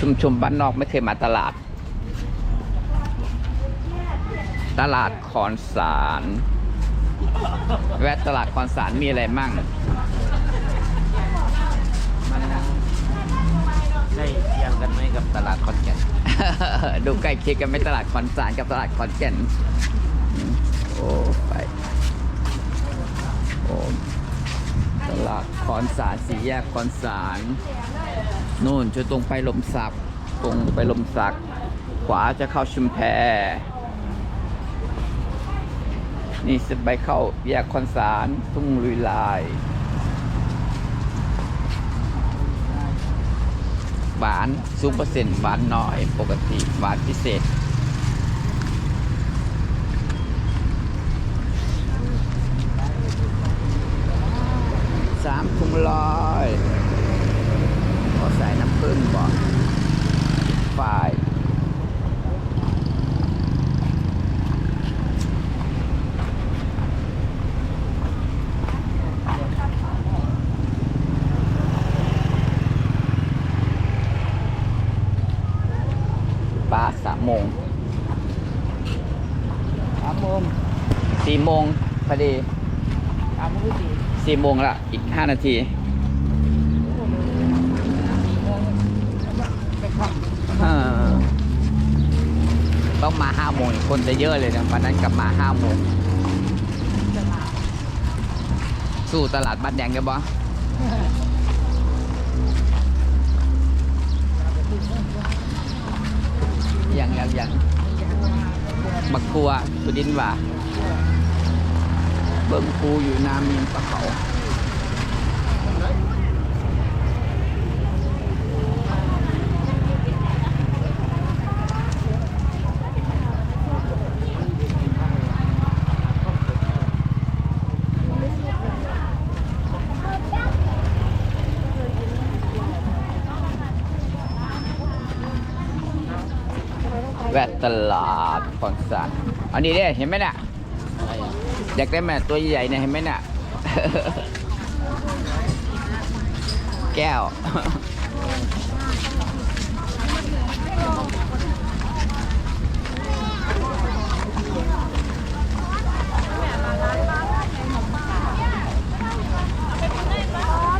ชุมชนบ้านนอกไม่เคยมาตลาด ตลาดคอนสารแวะตลาดคอนสารมีอะไรมั่งมันได้เทียงกันไหมกับตลาดคอนแก่น ดูใกล้เคียงกันไหม่ตลาดคอนสารกับตลาดคอนแก่นอืมโอ้ไปโอ้ตลาดคอนสารสี่แยกคอนสาร นู่นจะตรงไปลมสักตรงไปลมสัก ขวาจะเข้าชุมแพนี่จะไปเข้าแยกคอนสารทุ่งลุยลายหวานซูเปอร์เซ็นต์หวานน้อยปกติหวานพิเศษ สามถุงร้อย ใส่น้ำผึ้งบ่ฝ่ายปลาสามโมงสามโมงสี่โมงพอดีสามโมงสี่สี่โมงละอีกห้านาที เออ ต้องมาห้าโมงคนจะเยอะเลยนะวันนั้นกลับมาห้าโมงสู้ตลาดบ้านแดงได้บ่ยังยังยังบักคัวสุดินว่าเบิ่งคูอยู่นามีนปะเขา ตลาดคอนสารอันนี้เนี่ยเห็นไหมเนี่ยอะไรอะอยากได้แม่ตัวใหญ่ๆเนี่ยเห็นไหมน่ะ แก้ว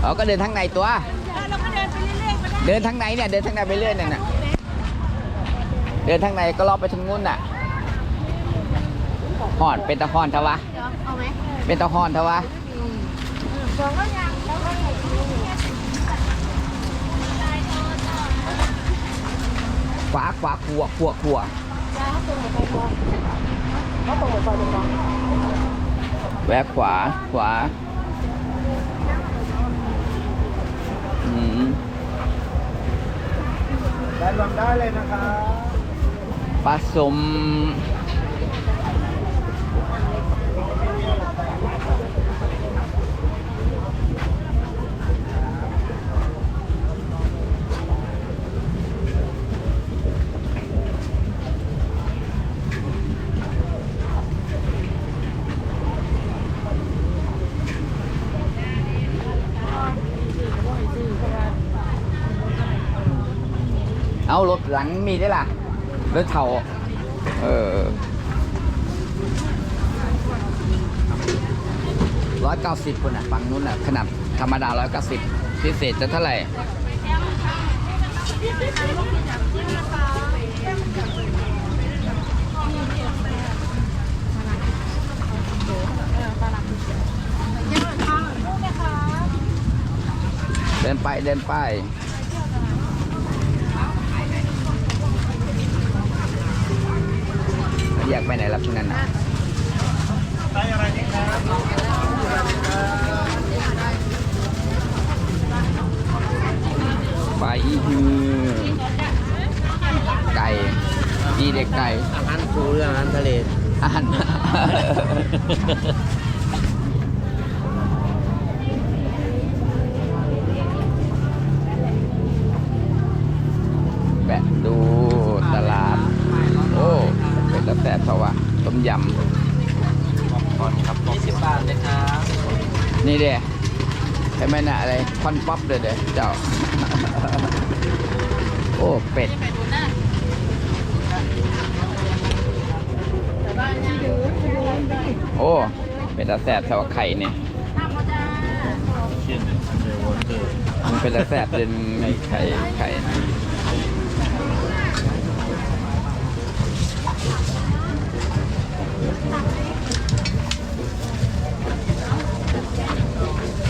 เอาก็เดินทางไหนตัว เราก็เดินไปเรื่อยๆก็ได้ เดินทางไหนเนี่ย เดินทางไหนไปเรื่อยเนี่ยน่ะ เดินทางไหนก็รอบไปทางนู้นน่ะหอนเป็นตะหอนทวะเอาไหมเป็นตะหอนทวะสองก็ยังแล้วก็ขวาขวาขวขวขวเขาตรงไปก่อนเขาแวะขวาขวาอืมได้รวมได้เลยนะครับ ปลาสมเอารถหลังมีได้ล่ะ รถเท่าเออร้อยเก้าสิบคนอะฝั่งนู้นอะขนาดธรรมดาร้อยเก้าสิบพิเศษจะเท่าไหร่เดินไปเดินไป อยา นี่เด้ใช่ไหมน่ะอะไรคอนป๊อปเด้อเด้อเจ้า โอ้เป็ดโอ้เป็นตาแสบแถวาไข่เนี่ยชื่อเดอวอเตอร์มันเป็นตาแสบเป็นไข่ไข่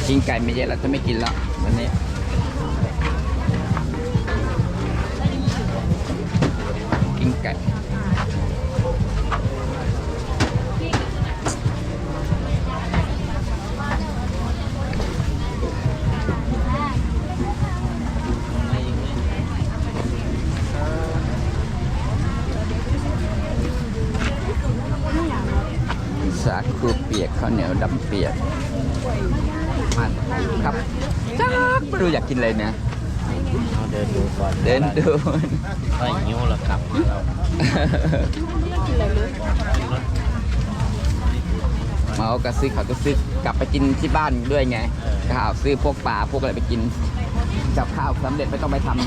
กินไก่ไม่เยอะแล้วจะไม่กินแล้ววันนี้กินไก่สาคูเปียกข้าวเหนียวดำเปียกมันครับจั กไม่รู้อยากกินอะไรเนี่ยเอาเดินดูก่อนเดินดูค่อยยิ้วแล้วกลับเราเมาก็ซื้อเขาก็ซื้อกลับไปกินที่บ้านด้วยไงข้าวซื้อพวกปลาพวกอะไรไปกินจับข้าวสำเร็จไม่ต้องไปทำ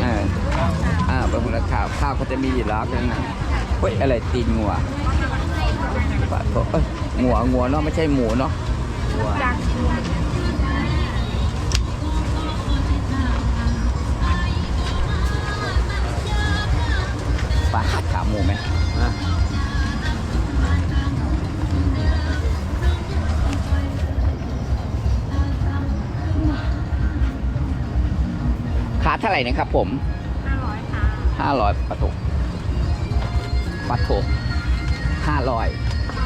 เอออ่าเป็นคนละข้าวข้าวเขาจะมีอยู่แล้วกันนะเฮ้ยอะไรตีนงัวปะโถเอ้ยงัวงัวเนาะไม่ใช่หมูเนาะจา หมูไหมนะขาเท่าไหร่นะครับผมห้าร้อยค่ะห้าร้อยปลาถูกปลาถูกห้าร้อย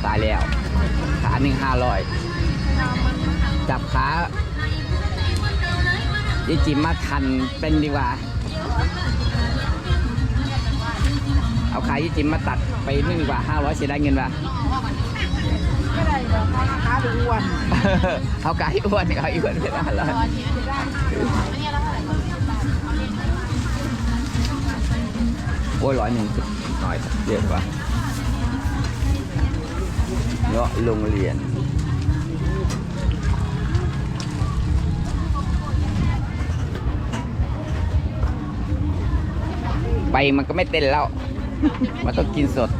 ตายแล้ว ขาหนึ่งห้าร้อยจับขายี่จิมมาทันเป็นดีกว่า เอาขายี่จิมมาตัดไปนึ่งดีกว่าห้าร้อยเสียได้เงินป่ะไม่ได้หรอกค่ะขาดูอ้วนเอาขาอ้วนเอาอ้วนเป็นห้าร้อยโอ้ยร้อยหนึ่งน้อยเยอะกว่าเงาะโรงเรียน ไปมันก็ไม่เต้นแล้ว มันต้องกินสด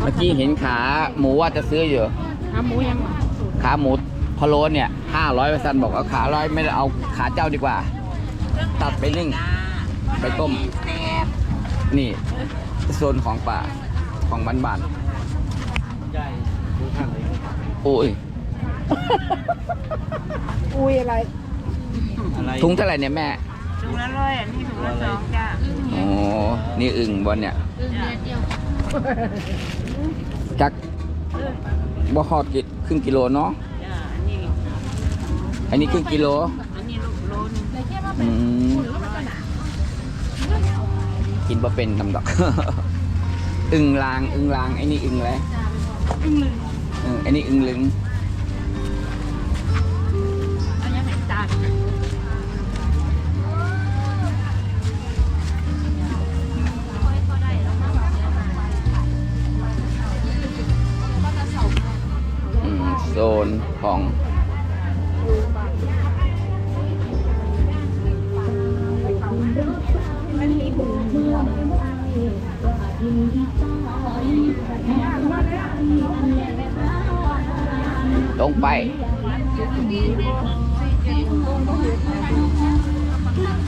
เมื่อกี้เห็นขาหมูว่าจะซื้ออยู่ ขาหมูยังขาหมูพะโล้เนี่ยห้าร้อยเปอร์เซ็นต์บอกเอาขาร้อยไม่ได้เอาขาเจ้าดีกว่า ตัดไปนึ่งไปต้ม นี่โซนของป่าของบ้านบ้านใหญ่ดูข้างไหนๆโอ้ยอุ้ยอะไร อะไร ถุงเท่าไหร่เนี่ยแม่ ถุงละร้อยอันนี้ถุงละสองจ้าโอ้นี่อึ่งบอลเนี่ยจักบ่ฮอดกิครึ่งกิโลเนาะจ้าอันนี้อันนี้ครึ่งกิโลอันนี้ลูกโลนึงอืมกินบ่เป็นทำดอก อึ่งลางอึ่งลางไอ้นี่อึ่งอะไรอึ้งลึง เออไอ้นี่อึ่งลึง ของตรงไป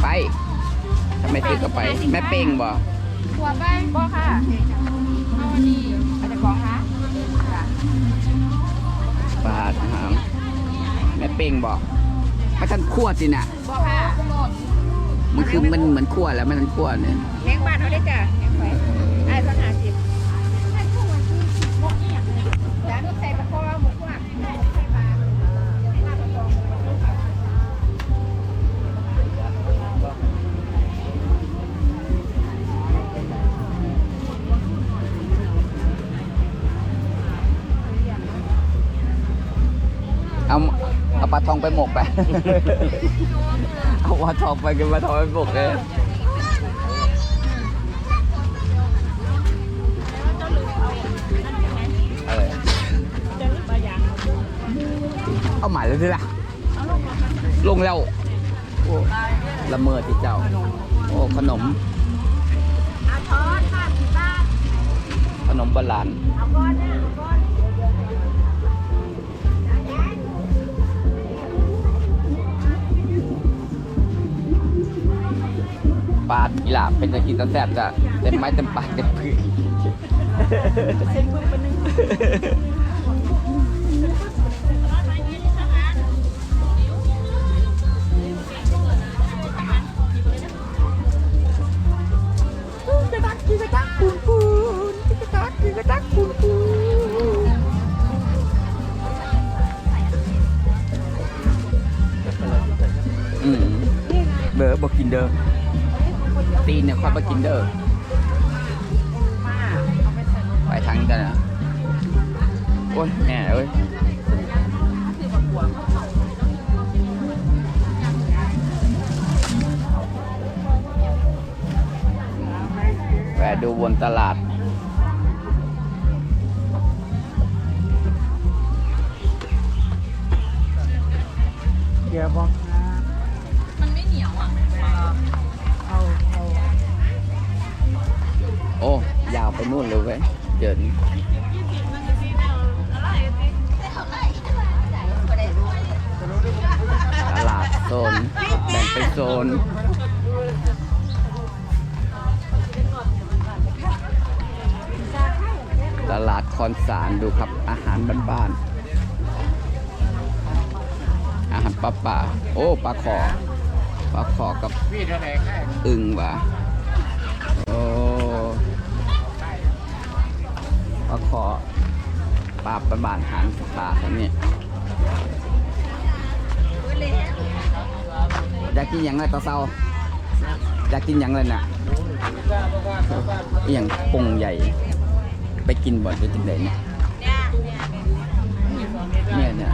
ไปทำไมตึกก็ไป แม่เป้งบ่หัวไปบ่ค่ะเอาอันนี้ ปลาหางแม่เป้งบ่ไม่ทันคั่วสิน่ะบ่ค่ะมันคือมันเหมือนคั่วแล้วมันทันคั่วเนี่ยแข้งบ้านเขาได้จ้ะแข้งไปไอ้สังหาสิ ปลาทองไปหมกไป เอาปลาทองไปกินปลาทองไปหมกเลยอะไรเอาหมายเลยสิล่ะ ลงแล้วโอ้ละเมอที่เจ้า โอ้ขนมเอาทอดค่ะที่บ้านขนมโบราณเอาก้อนเนี่ยเอาก้อน ปลาอีหลาเป็นตะกินตะแซ่บจะเต็มไม้เต็มปากเต็มพื้นเส้นพึ่งเป็นหนึ่งอืมเบอร์บอกกินเด้อ ตีนเนี่ยค่อยมากินเด้อไปทางนี้กันนะโอ้ยแหน่เอ้ยแวะดูบนตลาดเกียร์บอ อ้ยาวไปนู่นเลยเว้ยเดินตลาดโซนแบ่งเป็นโซนตลาดคอนสารดูครับอาหารบ้านๆอาหารปลาป่าโอ้ปลาขอปลาขอกับอึ่งว่ะ อปลาประบานหางปลาครับนี่อยากกินหยังไงตาเซาอยากกินหยังเลยน่ะอหย่างปงใหญ่ ไปกินบ่อยไปกินไหนเนี่ยเนี่ยเนี่ย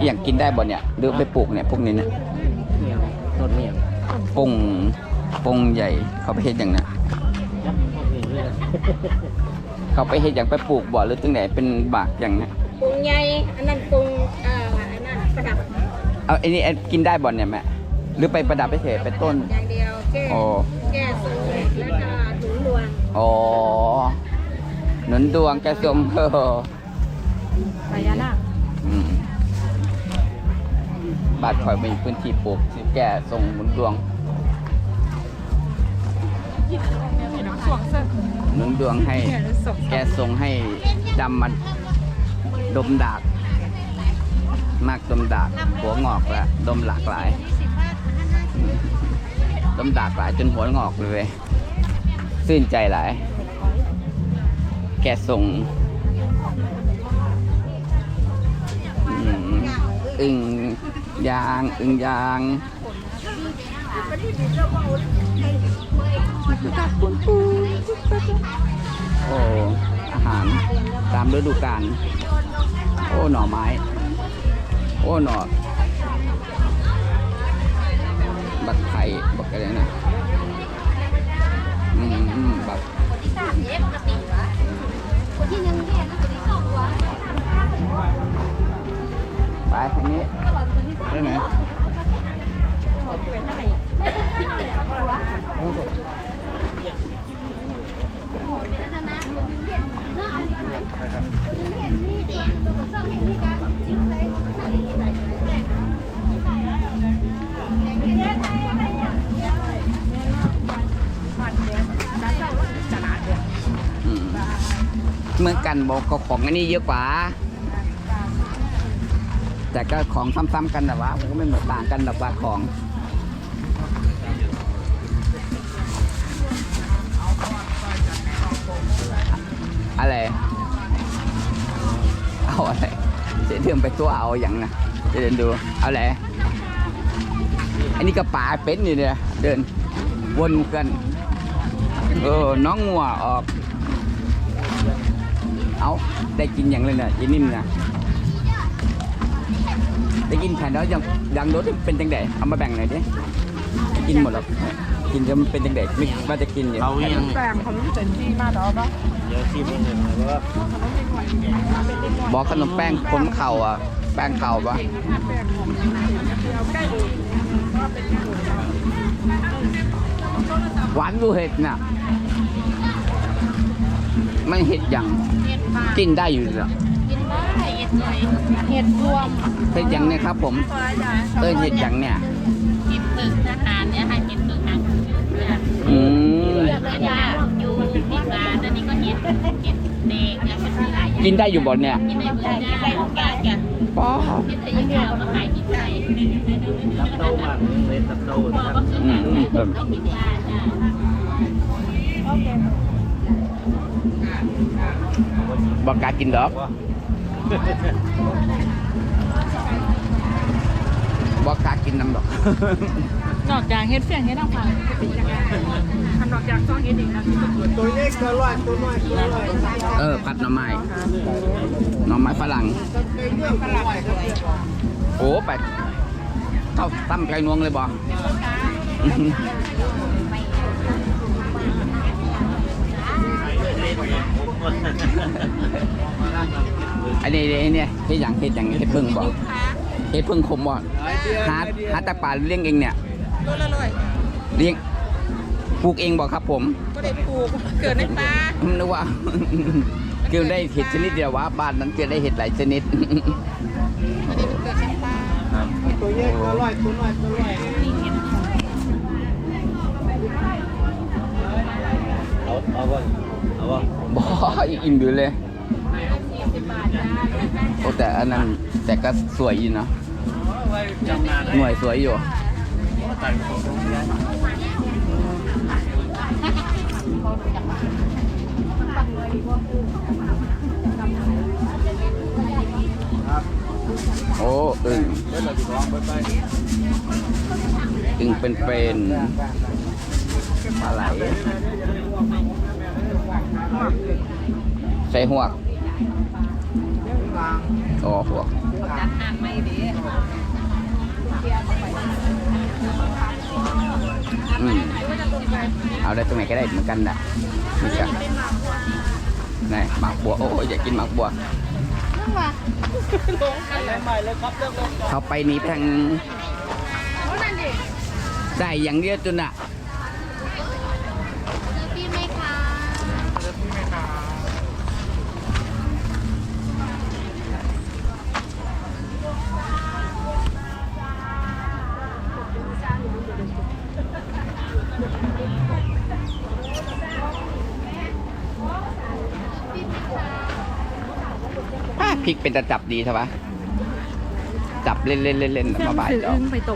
อหย่างกินได้บ่เนี่ยหรือไปปลูกเนี่ยพวกนี้เนี่ยเมียงรถเมียปงปงใหญ่เขาไปเฮ็ดอย่างน่ะยับเมีย เลยเขาไปเฮ็ดอย่างไปปลูกบ่หรือตั้งไหนเป็นบากอย่างน่ะปรุงใหญ่อันนั้นปรุงเอ่ออันนั้นประดับเอาไอ้นี่ไอ้กินได้บ่เนี่ยแม่หรือไปประดับไปเฉยไปต้น อย่างเดียวแก้อ๋อ แก้สูแล้วก็ถุงรวงอ๋อหนุนดวงแกสมเออพญานาคอืมบาดข่อยมีพื้นที่ปลูกสิแก่ส่งหนุนดวงส วงเสื้อหนุนดวงให้ แกส่งให้ดำมันดมดาก มากดมดาก หัวงอกแล้วดมหลากหลาย ดมดากหลายจนหัวงอกเลยเว้ยซื่นใจหลาย แกส่งอึ่งยาง อึ่งยาง โอ้อาหารตามฤดูกาลโอ้หน่อไม้ โอ้หน่อบักไข่บักอะไรนะอืมอืมบักไปทางนี้ได้ไหมอืม เมื่อกันบอกก็ของอันนี้เยอะกว่า แต่ก็ของซ้ำๆกันแต่ว่ามันก็ไม่เหมือนต่างกันแต่ว่าของ อะไร เอาอะไรเสียเดิมไปตัวเอาอย่างนะจะเดินดูเอาอะไรอันนี้ก็ป่าเป็นอยู่เนี่ยเดินวนกันเออน้องงัวออก เอาได้กินอย่างเลยนี่ยยินิ่มนะได้กินแผ่นแล้วยังยังรถเป็นจังไดเอามาแบ่งหน่อยดิกินหมดหรอ กกินจะมันเป็นเด็กๆไม่ว่าจะกินอยู่เขายังแปลงขนมเส้นที่มาดอกเนาะเดี๋ยวซีมันเงินเลยว่าบอกขนมแป้งคนเข่าอะ แป้งเข่าปะแปลงของเอาใกล้ดูหวานดูเห็ดน่ะไม่เห็ดอย่างเห็ดปลากินได้อยู่เหรอกินได้เห็ดเลยเห็ดรวมเห็ดอย่างเนี่ยครับผม เออเห็ดอย่างเนี่ยเห็ดตึกทหารเนี่ยค่ะเห็ กินได้อยู่บ่อนเนี่ยกินในเมืองาบ้กันป้อครังายกินได้บโตมากเลยตับบอืกกากินดอกบอกกากินน้ำดอกนอกจากเฮ็ดเสียงเฮ็ดน้ำฟัง นยังไงทำนอกจากต้องเฮ็ดอีกนะตัวเล็กตัวร้อยตัวน้อยตัวร้อยเออผัดหน่อไม้หน่อไม้ฝรั่งโอ้ไปเท่าตั้มไก่นวงเลยบออันนี้ไอ้เนี่ยเฮ็ดอย่างเฮ็ดอย่างเฮ็ดพึ่งบ่เฮ็ดพึ่งขมบ่หาหาแตะป่าเลี้ยงเองเนี่ยโลละร้อยเลี้ยง ปลูกเองบ่ครับผมก็ได้ปลูกเกิดในป่านึกว่าคือได้เห็ดชนิดเดียวว่าบ้านนั้นจะได้เห็ดหลายชนิดอันนี้มันเกิดในป่าตัวเล็กตัวร้อยตัวน้อยตัวร้อยเอาเอาบ่เอาบ่บ่อิ่มอยู่เลยโอ้แต่อันนั้นแต่ก็สวยอยู่เนาะจำนานหน่วยสวยอยู่ โอ้อึ่งอึ่งเป็นเป็นปลาไหลใส่หัวกโอ้หัวกจัดอ่านไม่ดี อืมเอาได้ตรงไหนก็ได้เหมือนกันนะนี่จ้ะนี่หมากบัว โอ้ยอยากกินหมากบัวเขาไปหนี้ทาง ได้อย่างเดียวจุนอะ พริกเป็นจะจับดีใช่ปะจับเล่นเล่นเล่นเล่นมาบ่ายจอไปต้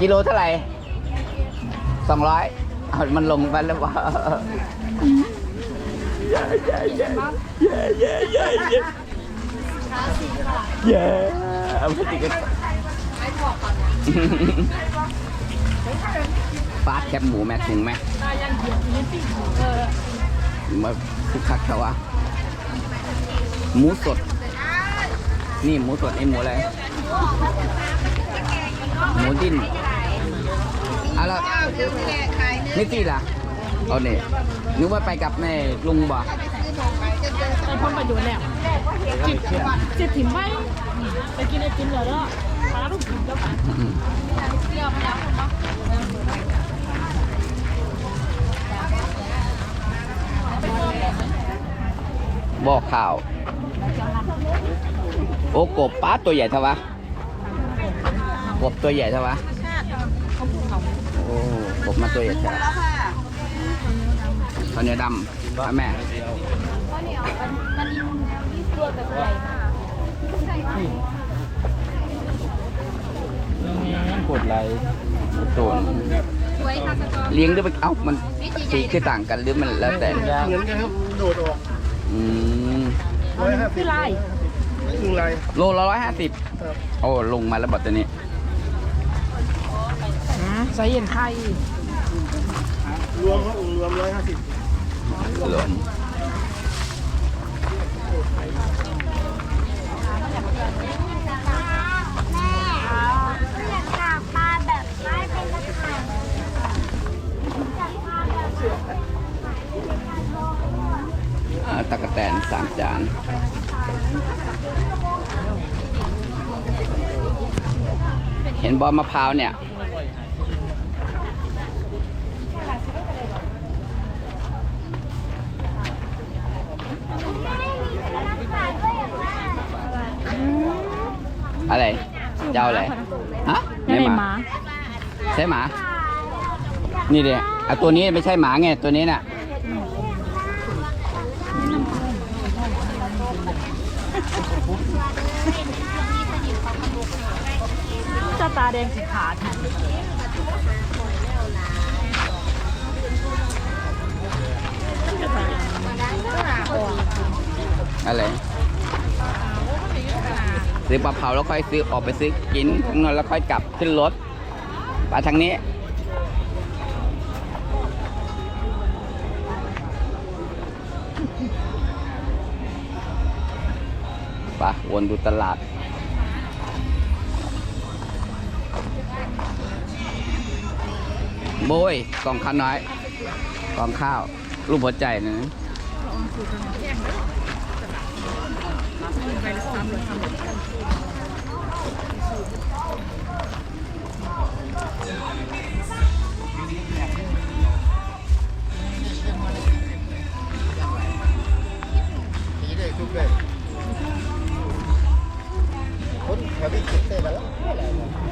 กิโลเท่าไหร่สองร้อยเอามันลงไปแล้วว่าเย้เย้เย้เย้เย้เย้เย้เอาไปติดกัฟาดแคบหมูแม่ถุงไหมมาคึกคักเขาอะ หมูสด นี่หมูสดไอหมูอะไร หมูดิ้นเอาละนี่ตีล่ะเอาเนี่ยนึกว่าไปกับแม่ลุงบ่ไอ้พ่อประโยชน์แล้วจิบจิบถิ่มไปไปกินไอติมเหรอเนาะปลาลูกถิ่มแล้วกันบอกข่าว โอ้กบป้าตัวใหญ่เท่าวะกบตัวใหญ่เท่าวะโอ้กบมาตัวใหญ่เท่าข้าวเหนียวดำพ่อแม่กดไลค์ตัวสวยค่ะสกอร์เลี้ยงด้วยไปเอ้ามันสีคือต่างกันหรือมันแล้วแต่เหมือนกันครับโดดออกอืมร้อยห้าสิ โลละร้อยห้าสิบโอ้ลงมาแล้วบอดตัวนี้ไซเย็นไทยรวมครัรวมร้อยห้าสิบหลวมอ่าตะกะแตนสามจาน เห็นบอลมะพร้าวเนี่ย อะไร เจ้าอะไร ฮะ ไม่ได้หมา ใช่หมา นี่เดียอะตัวนี้ไม่ใช่หมาไง ตัวนี้น่ะ เจ้าตาแดงสีขาดอะไรซื้อปลาเผาแล้วค่อยซื้อออกไปซื้อกินข้างนอกแล้วค่อยกลับขึ้นรถไปทางนี้ ปวนดูตลาด โบยกล่องข้าวน้อยกล่องข้าว รูปหัวใจนะทุกเลย Mabigit sa'yo ba? Wala.